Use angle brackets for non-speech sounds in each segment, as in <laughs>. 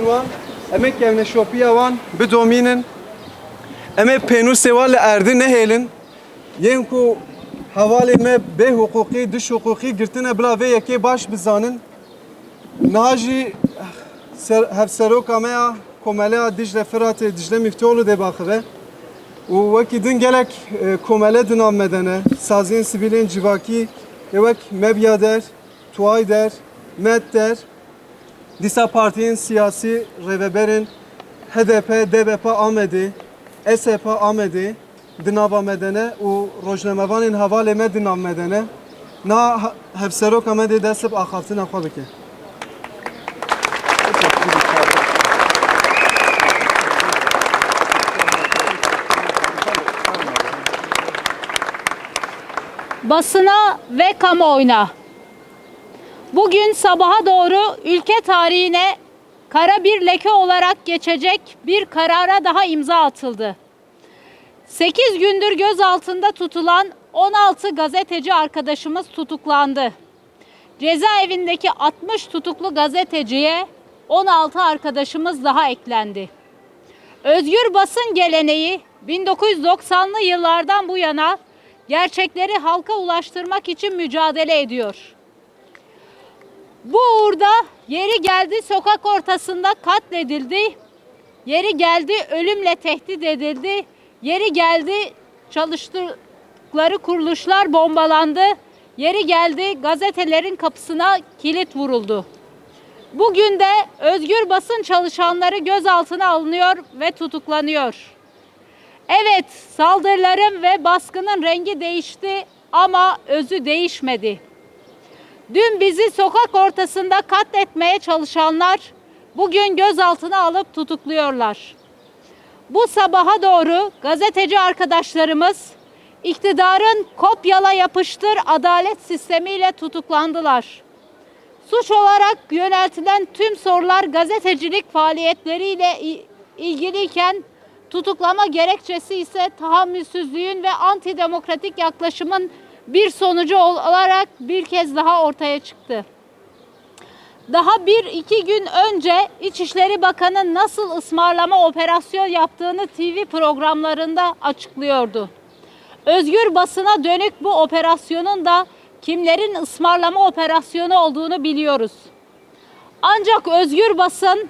Wan bidomînin. Em ê pênûsê wan li erdê nehêlin. Yên ku hevalê me bê huquqî, diş huquqî girtine bila vê yekê baş bizanin. Niha jî ser- hevseroka me ya komeleya Dicle Firatê Dicle Miftioğlu dê baxive. û wekî din gelek e, komele dinan medene, saziyên sivîlên civakî, ê wek der, Tuay der, Med der, Dîsa partiyên siyasî rêveberên HDP, DBP Amedê, SP Amedê di nava medene û rojnamevanên hevalê me di nav medene. Na hevseroka me dê dest bi axaftina basına ve kamuoyuna. Bugün sabaha doğru ülke tarihine kara bir leke olarak geçecek bir karara daha imza atıldı. 8 gündür gözaltında tutulan 16 gazeteci arkadaşımız tutuklandı. Cezaevindeki 60 tutuklu gazeteciye 16 arkadaşımız daha eklendi. Özgür basın geleneği 1990'lı yıllardan bu yana gerçekleri halka ulaştırmak için mücadele ediyor. Bu uğurda yeri geldi sokak ortasında katledildi, yeri geldi ölümle tehdit edildi, yeri geldi çalıştıkları kuruluşlar bombalandı, yeri geldi gazetelerin kapısına kilit vuruldu. Bugün de özgür basın çalışanları gözaltına alınıyor ve tutuklanıyor. Evet, saldırıların ve baskının rengi değişti ama özü değişmedi. Dün bizi sokak ortasında katletmeye çalışanlar bugün gözaltına alıp tutukluyorlar. Bu sabaha doğru gazeteci arkadaşlarımız iktidarın kopyala yapıştır adalet sistemiyle tutuklandılar. Suç olarak yöneltilen tüm sorular gazetecilik faaliyetleriyle ilgiliyken tutuklama gerekçesi ise tahammülsüzlüğün ve antidemokratik yaklaşımın bir sonucu ol- olarak bir kez daha ortaya çıktı. Daha bir iki gün önce İçişleri Bakanı nasıl ısmarlama operasyon yaptığını TV programlarında açıklıyordu. Özgür basına dönük bu operasyonun da kimlerin ısmarlama operasyonu olduğunu biliyoruz. Ancak özgür basın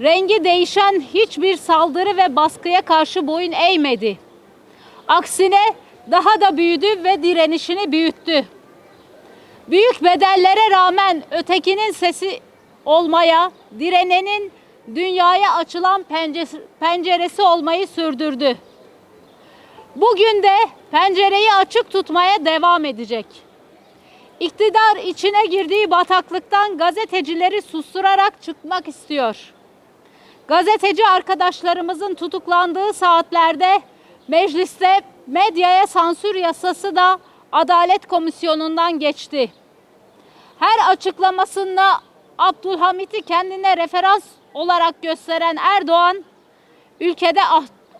rengi değişen hiçbir saldırı ve baskıya karşı boyun eğmedi. Aksine daha da büyüdü ve direnişini büyüttü. Büyük bedellere rağmen ötekinin sesi olmaya, direnenin dünyaya açılan pencere- penceresi olmayı sürdürdü. Bugün de pencereyi açık tutmaya devam edecek. İktidar içine girdiği bataklıktan gazetecileri susturarak çıkmak istiyor. Gazeteci arkadaşlarımızın tutuklandığı saatlerde mecliste medyaya sansür yasası da Adalet Komisyonu'ndan geçti. Her açıklamasında Abdülhamit'i kendine referans olarak gösteren Erdoğan, ülkede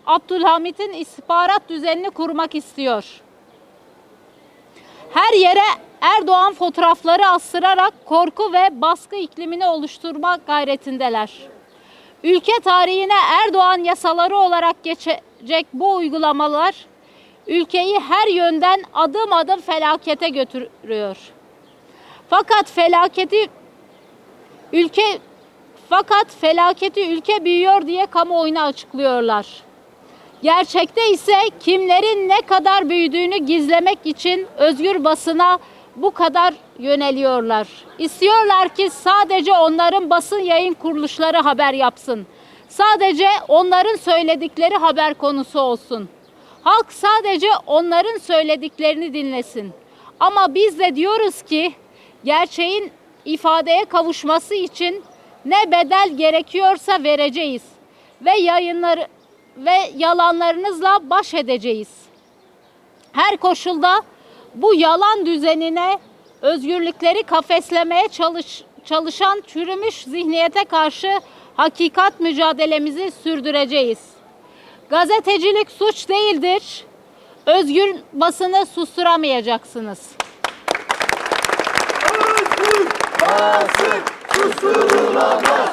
Abdülhamit'in istihbarat düzenini kurmak istiyor. Her yere Erdoğan fotoğrafları astırarak korku ve baskı iklimini oluşturma gayretindeler. Ülke tarihine Erdoğan yasaları olarak geçecek bu uygulamalar ülkeyi her yönden adım adım felakete götürüyor. Fakat felaketi ülke fakat felaketi ülke büyüyor diye kamuoyuna açıklıyorlar. Gerçekte ise kimlerin ne kadar büyüdüğünü gizlemek için özgür basına bu kadar yöneliyorlar. İstiyorlar ki sadece onların basın yayın kuruluşları haber yapsın. Sadece onların söyledikleri haber konusu olsun. Halk sadece onların söylediklerini dinlesin. Ama biz de diyoruz ki gerçeğin ifadeye kavuşması için ne bedel gerekiyorsa vereceğiz ve yayınları ve yalanlarınızla baş edeceğiz. Her koşulda bu yalan düzenine özgürlükleri kafeslemeye çalış, çalışan çürümüş zihniyete karşı hakikat mücadelemizi sürdüreceğiz. Gazetecilik suç değildir. Özgür basını susturamayacaksınız. Özgür basın susturulamaz.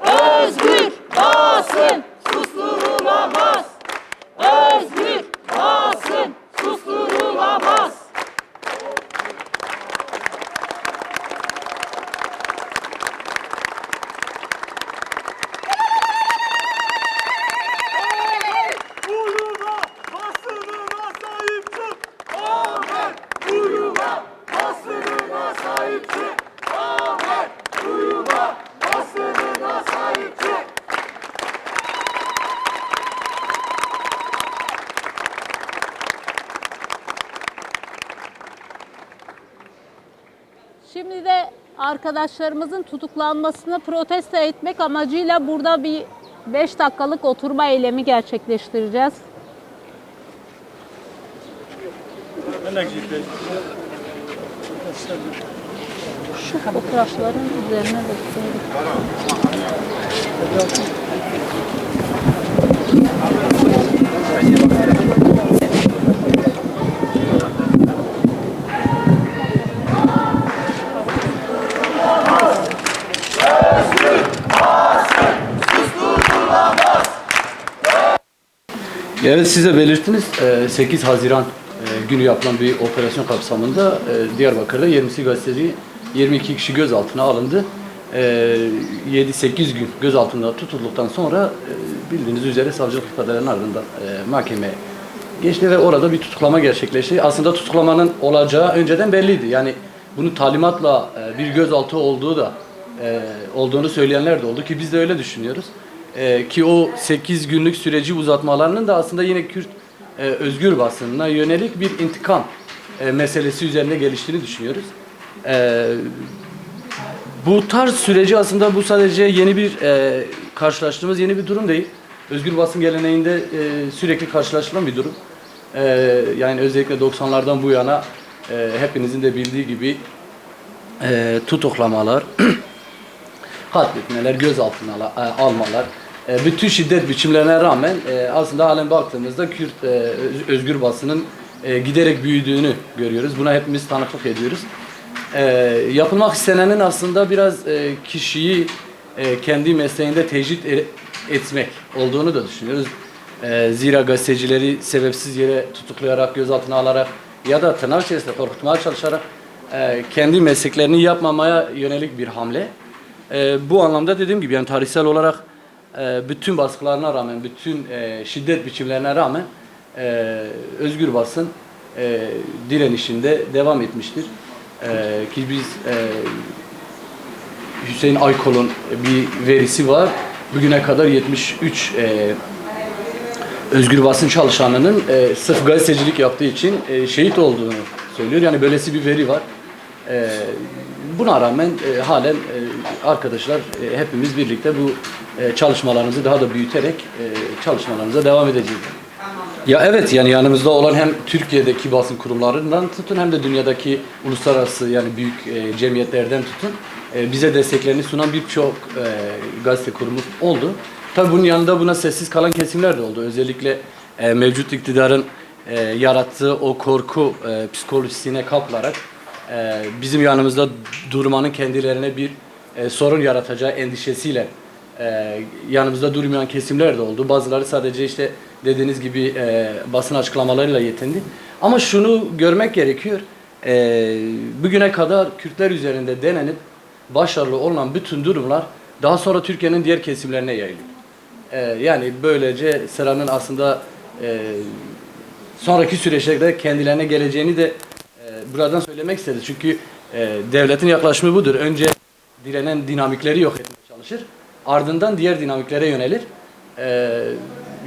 Özgür basın susturulamaz. Arkadaşlarımızın tutuklanmasını protesto etmek amacıyla burada bir 5 dakikalık oturma eylemi gerçekleştireceğiz. Şu fotoğrafların üzerine bakıyorum. Evet siz de belirttiniz. Ee, 8 Haziran e, günü yapılan bir operasyon kapsamında e, Diyarbakır'da 20 gazeteci 22 kişi gözaltına alındı. Ee, 7-8 gün gözaltında tutulduktan sonra e, bildiğiniz üzere savcılık ifadelerinin ardından e, mahkemeye geçti ve orada bir tutuklama gerçekleşti. Aslında tutuklamanın olacağı önceden belliydi. Yani bunu talimatla e, bir gözaltı olduğu da e, olduğunu söyleyenler de oldu ki biz de öyle düşünüyoruz. E, ki o 8 günlük süreci uzatmalarının da aslında yine Kürt e, özgür basınına yönelik bir intikam e, meselesi üzerine geliştiğini düşünüyoruz. E, bu tarz süreci aslında bu sadece yeni bir e, karşılaştığımız yeni bir durum değil. Özgür basın geleneğinde e, sürekli karşılaşılan bir durum. E, yani özellikle 90'lardan bu yana e, hepinizin de bildiği gibi e, tutuklamalar, <clears throat> katletmeler, gözaltına e, almalar, bütün şiddet biçimlerine rağmen e, aslında halen baktığımızda Kürt e, öz- özgür basının e, giderek büyüdüğünü görüyoruz. Buna hepimiz tanıklık ediyoruz. E, yapılmak istenenin aslında biraz e, kişiyi e, kendi mesleğinde tecrit e- etmek olduğunu da düşünüyoruz. E, zira gazetecileri sebepsiz yere tutuklayarak, gözaltına alarak ya da tırnak içerisinde korkutmaya çalışarak e, kendi mesleklerini yapmamaya yönelik bir hamle. E, bu anlamda dediğim gibi yani tarihsel olarak e, bütün baskılarına rağmen, bütün e, şiddet biçimlerine rağmen e, özgür basın e, direnişinde devam etmiştir. Ki biz Hüseyin Aykol'un bir verisi var. Bugüne kadar 73 e, özgür basın çalışanının sırf gazetecilik yaptığı için şehit olduğunu söylüyor. Yani böylesi bir veri var. Buna rağmen halen arkadaşlar hepimiz birlikte bu e, çalışmalarımızı daha da büyüterek e, çalışmalarımıza devam edeceğiz. Ya evet yani yanımızda olan hem Türkiye'deki basın kurumlarından tutun hem de dünyadaki uluslararası yani büyük e, cemiyetlerden tutun e, bize desteklerini sunan birçok e, gazete kurumu oldu. Tabii bunun yanında buna sessiz kalan kesimler de oldu. Özellikle mevcut iktidarın yarattığı o korku psikolojisine kapılarak e, bizim yanımızda durmanın kendilerine bir sorun yaratacağı endişesiyle e, yanımızda durmayan kesimler de oldu. Bazıları sadece işte dediğiniz gibi e, basın açıklamalarıyla yetindi. Ama şunu görmek gerekiyor. E, bugüne kadar Kürtler üzerinde denenip başarılı olan bütün durumlar daha sonra Türkiye'nin diğer kesimlerine yayılıyor. E, yani böylece sıranın aslında e, sonraki süreçlerde kendilerine geleceğini de e, buradan söylemek istedi. Çünkü e, devletin yaklaşımı budur. Önce direnen dinamikleri yok etmeye çalışır. Ardından diğer dinamiklere yönelir. E,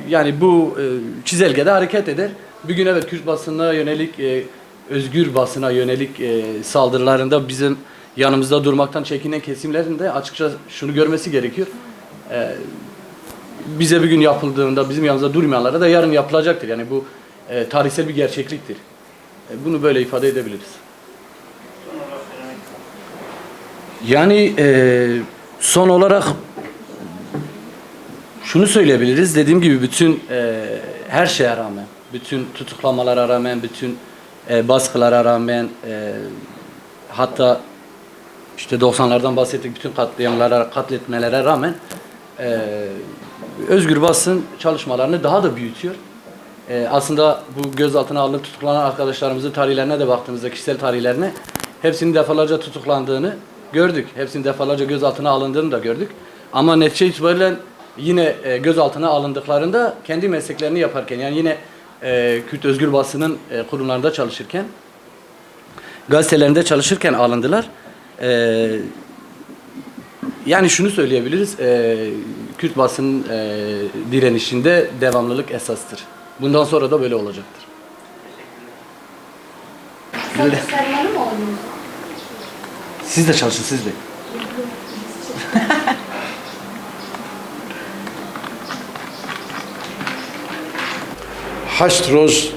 yani bu e, çizelgede hareket eder. Bugün evet Kürt basınına yönelik, e, özgür basına yönelik e, saldırılarında bizim yanımızda durmaktan çekinen kesimlerin de açıkça şunu görmesi gerekiyor. E, bize bugün yapıldığında bizim yanımızda durmayanlara da yarın yapılacaktır. Yani bu e, tarihsel bir gerçekliktir. E, bunu böyle ifade edebiliriz. Yani e, son olarak şunu söyleyebiliriz. Dediğim gibi bütün e, her şeye rağmen, bütün tutuklamalara rağmen, bütün e, baskılara rağmen, e, hatta işte 90'lardan bahsettik bütün katliamlara, katletmelere rağmen e, özgür basın çalışmalarını daha da büyütüyor. E, aslında bu gözaltına alınıp tutuklanan arkadaşlarımızın tarihlerine de baktığımızda kişisel tarihlerine hepsinin defalarca tutuklandığını gördük. Hepsinin defalarca gözaltına alındığını da gördük. Ama netice itibariyle yine e, gözaltına alındıklarında kendi mesleklerini yaparken yani yine e, Kürt özgür basının e, kurumlarında çalışırken gazetelerinde çalışırken alındılar. E, yani şunu söyleyebiliriz, e, Kürt basın e, direnişinde devamlılık esastır. Bundan sonra da böyle olacaktır. Böyle-? Siz de çalışın, siz de. <laughs> هشت روز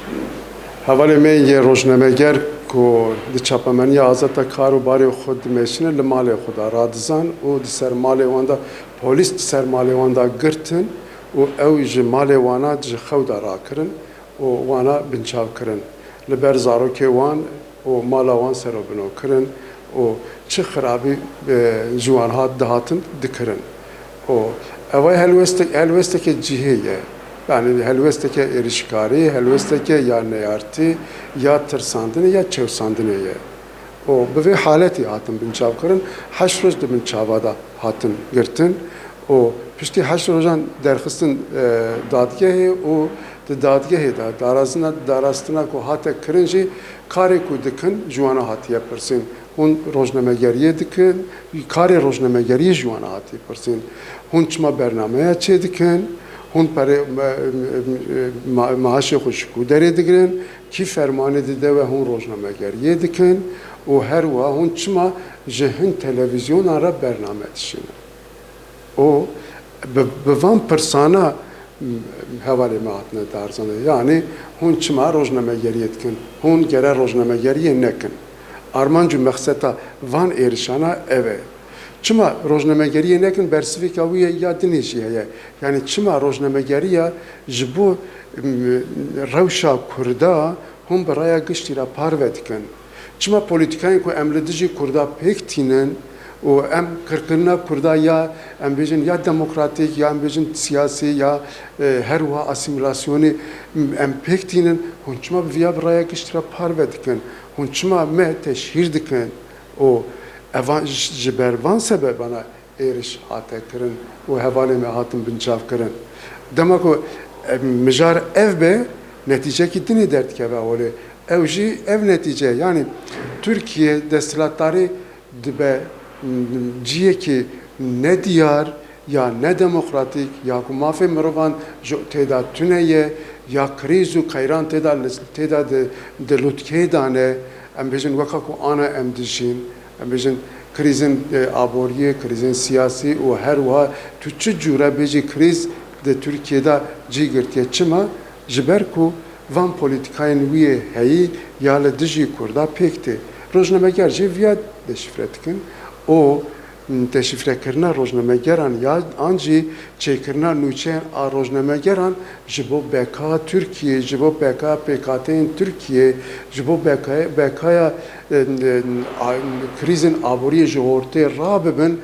حوالی من یه روزنامه‌گر کو دی چاپمنی آزاد کار و باری خود میشنه لمال خود رادزان و دی سر مال واندا پلیس دی سر مال واندا گرتن و او ج مال وانا ج خود را کرن و وانا بنچاو کرن لبر زارو که وان و مالا وان سر بنو کرن و چه خرابی جوان ها دهاتن دکرن و اوای هلوستک هلوستک جهیه yani helvesteke erişkari, helvesteke ya neyarti, ya tırsandını ya çevsandını ye. O bu ve haleti hatın bin çavkarın, haş roz bin çavada hatın girtin. O pişti haş rozan derxistin e, dadgehi, o de dadgehi da darazına darastına ko hate kırınca kare ku dikin juana hati yapırsın. Hun rojnamegeriye dikin, kare rojnamegeriye juana hati yapırsın. Hun çma bernameye çe dikin, هون پر معاش خوش کو داره دگرن کی فرمانه دیده و هون روزنامه گریه دکن و هر و هون چما جهن تلویزیون را برنامه دشینه o به وان پرسانا حوالی ماتنه دارزانه یعنی هون چما روزنامه گریه دکن هون گره روزنامه گریه نکن armancı məqsədə van erişana eve. Çima rojnamegeriye nekin bersivik aviye ya dinêjiye. Yani çima rojnamegeriya ji bo rewşa Kurda hum biraya giştî ra parve dikin. Çima polîtikayên ku em li dijî Kurda pêk tînin û em kirkirina Kurda ya em bêjin ya demokratik ya em bêjin siyasî ya e, her wiha asimilasyonê em pêk tînin hûn çima bi viya biraya giştî ra parve. Hûn me teşhîr dikin evan ji ber van sebebana êriş hate kirin û hevalê me hatin binçav kirin. Dema ku e, mijar ev be neticekî dinê derdikeve olê. Ew jî ev netice yani Türkiye desthilatdarî dibe ciyekî ne diyar ya ne demokratik ya ku mafê mirovan ji têda ya krîz û qeyran têda têda di lûtkê dane em bêjin weka ku ana em dijîn bêjin krizin e, aboriyê krizin siyasî û her tu çi cure bêjî kriz di Türkiye'de cî girtiye çima ji ber ku van polîtikayên wî yê heyî ya li dijî Kurda pêk tê. Rojnameger տեսիֆրեքրնա ռոժնամեգերան անջի չեքրնա նույնչեն ռոժնամեգերան ժբո բեկա Թուրքիե ժբո բեկա ՊԿՏ-ին Թուրքիե ժբո բեկա բեկայա կրիզին աբորի ժողովրդի ռաբեն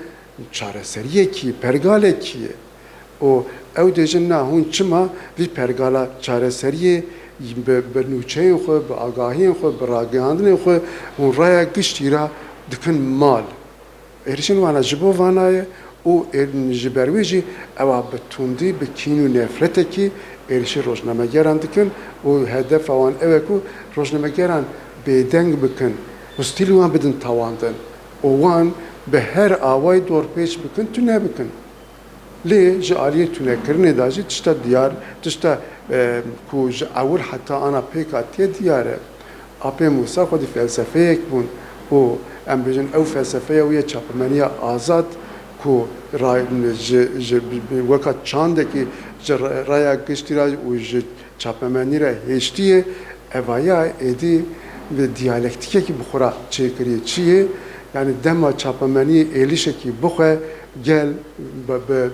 չարեսերիե քի պերգալե քի ու ew dêjin na hûn çima vî pergala çareseriyê bi nûçeyên xwe bi agahiyên xwe bi ragihandinên xwe hûn raya giştî ra dikin mal Êrişin wana ji bo vanaye û êr- ji ber wê jî ewa bi tundî bi kîn û nefretekî êrişî rojnamegeran dikin û hedefa wan ew e ku rojnamegeran bêdeng bikin û stîlî wan bidin tawandin û wan bi her awayê dorpêç bikin tu nebikin. Lê ji aliyê tunekirinê da jî tişta diyar tişta e, ku ji ewil heta ana pêk hatiye em bêjin ew felsefeya ye çapemeniya azad ku weka çandekî ji raya giştî ra û ji çapemenî re hêştiye evaya êdî ve diyalektikekî bi xwe ra çêkiriye çi ye yani dema çapemenî êlişekî bixwe gel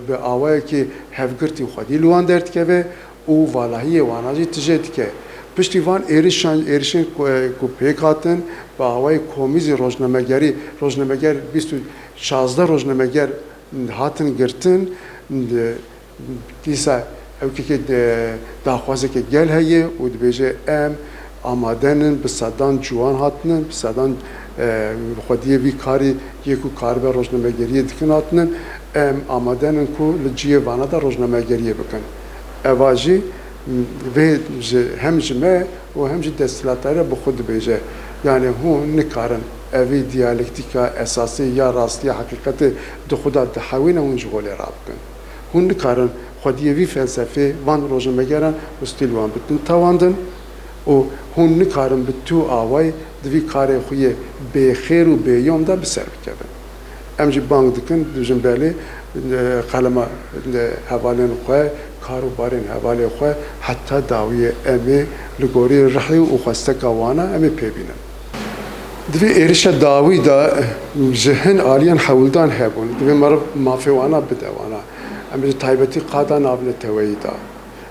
bi awayekî hevgirtî xwedî li wan derdikeve û valahiyê wana jî tije dike. Piştî van êrişan êrişên ku e, ku pêk hatin bi awayê komîzê rojnamegerî rojnameger bîst û şazda rojnameger hatin girtin دیسا او که که داخوازه که گل هیه و دبیجه ام آمادنن به صدان جوان هاتنن به صدان خودیه وی کاری یکو کار به روزنامه گریه دکن هاتنن ام آمادنن کو لجیه وانا دا روزنامه گریه بکن اواجی و هم جمعه و هم جی دستلاتاره به خود بیجه یعنی هون نکارن اوی دیالکتیکا اساسی یا راستی حقیقت دو خدا دحوین اون جغولی را بکن هون نکارن خودی وی فلسفه وان روزنامه‌گران و ستیل وان بتن تواندن و هون نکارن به تو آوای دوی کار خوی به خیر و به یوم دا بسر بکبن ام جی بانگ دکن دوجن بله قلم حوالین خواه کارو بارین حوالی خو حتی داوی امه لګوري رحی او خوسته کوانه امه پیبینن دوی ایرش داوی دا جهن آلیان حولدان هبون. دوی مرب مافی وانا بدوانا امه تایبتی قادا نابل تویدا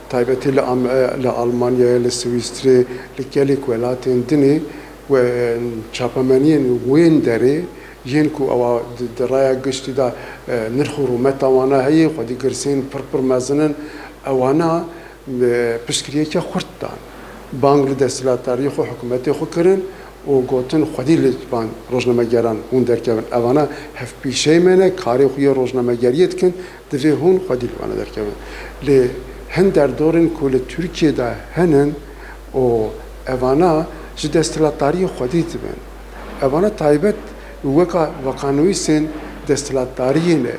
تایبتی لألمانیا لسویستری لکلیک ولاتین دنی و چاپمنین وین داره ین کو او درایا گشتي دا نرخ رومت وانه هي خو دي ګرسين پر پر مزنن. اوانا پشکریه که خورد دان بانگل دستلاتاری خو حکومتی خو کرن و گوتن خودی لجبان روزنامه گران هون درکبن اوانا هف پیشه منه کاری خوی روزنامه گریت کن دوی هون خودی لوانا درکبن لی هن در دورن کل ترکیه دا هنن و اوانا جی دستلاتاری خودی دبن اوانا تایبت وکا وقانوی سن دستلاتاری نه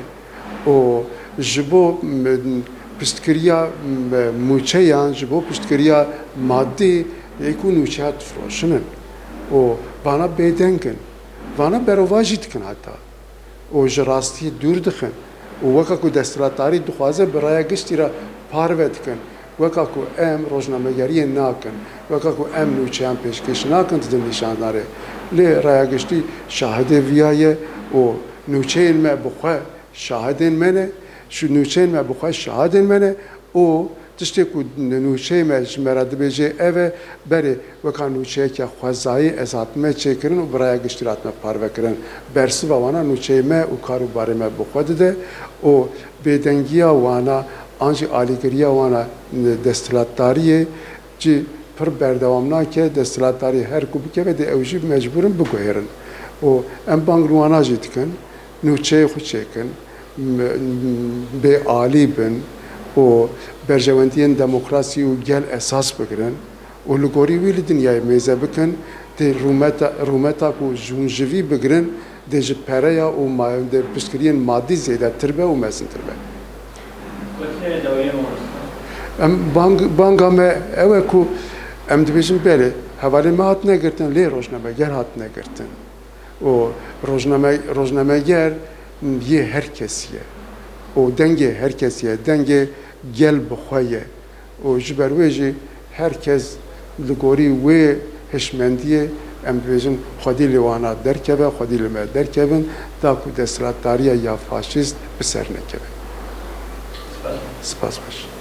و جبو پشتکریا موچه یان جبو پشتکریا مادی یکو نوچه هات فروشنن و بانا بیدنگن بانا برواجی دکن حتی و جراستی دور دخن و وکا کو دستلاتاری دخوازه برای گشتی را پارو دکن وکا کو ام روزنامه‌گری ناکن وکا کو ام نوچهان پیشکش ناکن تدن نشانداره لی رای گشتی شاهد ویایه و نوچه ما بخوا شاهدین منه şu nüçeyme bu kaç şahadin mene o tiştê ku nûçeyê me ji me re dibêje ev e berê weka nûçeyeke xwezayî ez hatime çêkirin û biraya giştî hatime parvekirin bersiva wana nûçeyê me û karûbarê me bi xwe dide û bêdengiya wana an jî alîgiriya wana destilatdariyê cî pir berdewam her ku bikeve dê ew jî mecburin biguhêrin û em bang wan jî dikin nûçeyê چکن به عالی بن و برجواندین دموکراسی و گل اساس بگرن و لگوری ویل دنیای میزه بکن ده رومتا رومتا کو جونجوی بگرن ده جپریا و ما ده پشکرین مادی زیاده تربه و مزن تربه ام بانگ بانگ هم اوه کو ام دبیجن بله حوالی ما هات نگرتن لی روزنامه گر ye herkes ye. O denge herkes ye. Denge gel bixwaye. O ji herkes li gorî wê hişmendiyê em dibêjin xwedî li wana derkeve, xwedî li me derkevin ta ku desthilatdariya ya faşîst bi ser nekeve. Spas baş.